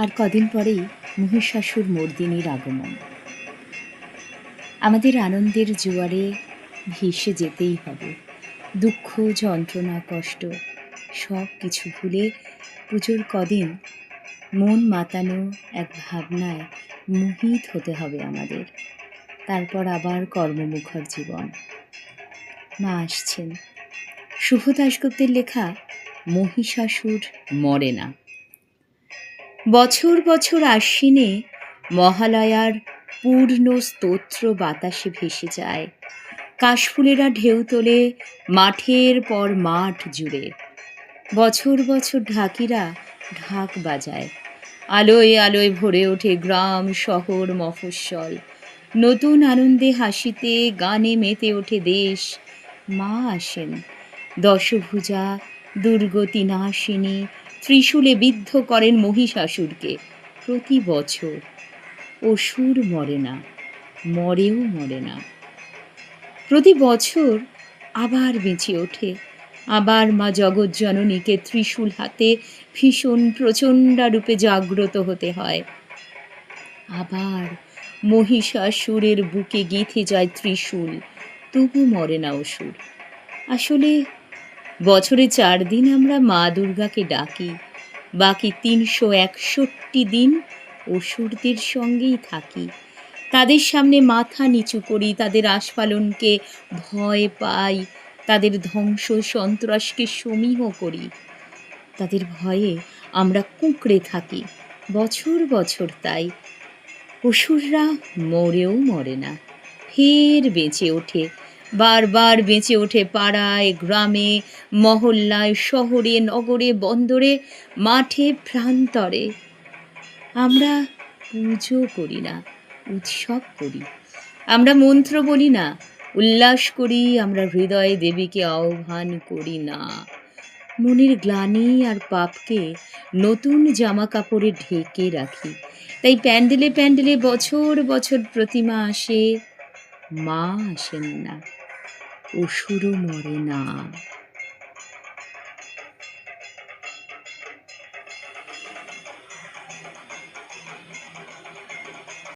আর কদিন পরেই মহিষাসুর মর্দিনীর আগমন। আমাদের আনন্দের জোয়ারে ভেসে যেতেই হবে। দুঃখ, যন্ত্রণা, কষ্ট, সব কিছু ভুলে পুজোর কদিন মন মাতানো এক ভাবনায় মোহিত হতে হবে আমাদের। তারপর আবার কর্মমুখর জীবন। মা আসছেন। শুভ দাশগুপ্তের লেখা মহিষাসুর মরে না। বছর বছর আশ্বিনে মহালয়ার পূর্ণ স্তোত্র বাতাসে ভেসে যায়। কাশফুলেরা ঢেউ তোলে, মাঠের পর মাঠ জুড়ে। বছর বছর ঢাকিরা ঢাক বাজায়। আলোয় আলোয় ভরে ওঠে গ্রাম, শহর, মফস্বল। নতুন আনন্দে হাসিতে, গানে মেতে ওঠে দেশ। মা আসেন। দশভুজা দুর্গতি নাশিনী ত্রিশূলে বিদ্ধ করেন মহিষাসুরকে। প্রতি বছর অসুর মরে না, মরেও মরে না। প্রতি বছর আবার বেঁচে ওঠে, আবার মা জগজ্জননীকে ত্রিশূল হাতে ভীষণ প্রচণ্ডা রূপে জাগ্রত হতে হয়। আবার মহিষাসুরের বুকে গেঁথে যায় ত্রিশূল, তবু মরে না অসুর আসলে বছরে চার দিন আমরা মা দুর্গাকে ডাকি। বাকি তিনশো একষট্টি দিন অসুরদের সঙ্গেই থাকি। তাদের সামনে মাথা নিচু করি, তাদের আস্ফালনকে ভয় পাই, তাদের ধ্বংস সন্ত্রাসকে সমীহ করি। তাদের ভয়ে আমরা কুঁকড়ে থাকি, বছর বছর তাই। অসুররা মরেও মরে না, ফের বেঁচে ওঠে। বারবার বেঁচে ওঠে পাড়ায়, গ্রামে, মহল্লায়, শহরে, নগরে, বন্দরে, মাঠে, প্রান্তরে। আমরা পুজো করি না, উৎসব করি। আমরা মন্ত্র বলি না, উল্লাস করি, আমরা হৃদয়ে দেবীকে আহ্বান করি না। মনের গ্লানি আর পাপকে নতুন জামা কাপড়ে ঢেকে রাখি। তাই প্যান্ডেলে প্যান্ডেলে বছর বছর প্রতিমা আসে, মা আসেন না। অসুরও মরে না।